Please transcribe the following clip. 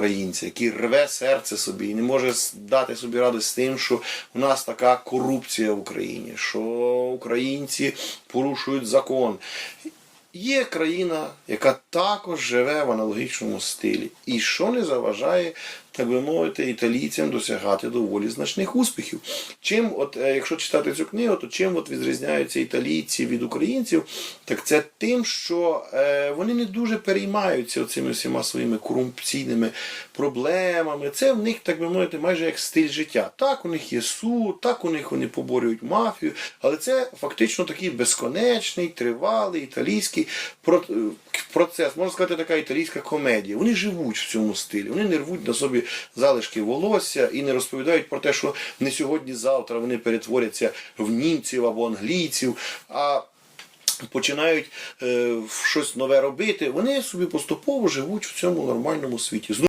українця, який рве серце собі і не може дати собі раду з тим, що у нас така корупція в Україні, що українці порушують закон. Є країна, яка також живе в аналогічному стилі, і що не заважає, так би мовити, італійцям досягати доволі значних успіхів. Чим, от, е, якщо читати цю книгу, то чим от відрізняються італійці від українців, так це тим, що е, вони не дуже переймаються цими всіма своїми корупційними проблемами. Це в них, так би мовити, майже як стиль життя. Так, у них є суд, так у них вони поборюють мафію, але це фактично такий безконечний, тривалий італійський е, процес, можна сказати, така італійська комедія. Вони живуть в цьому стилі, вони не рвуть на собі залишки волосся і не розповідають про те, що не сьогодні-завтра вони перетворяться в німців або англійців. а Починають е, щось нове робити, вони собі поступово живуть в цьому нормальному світі.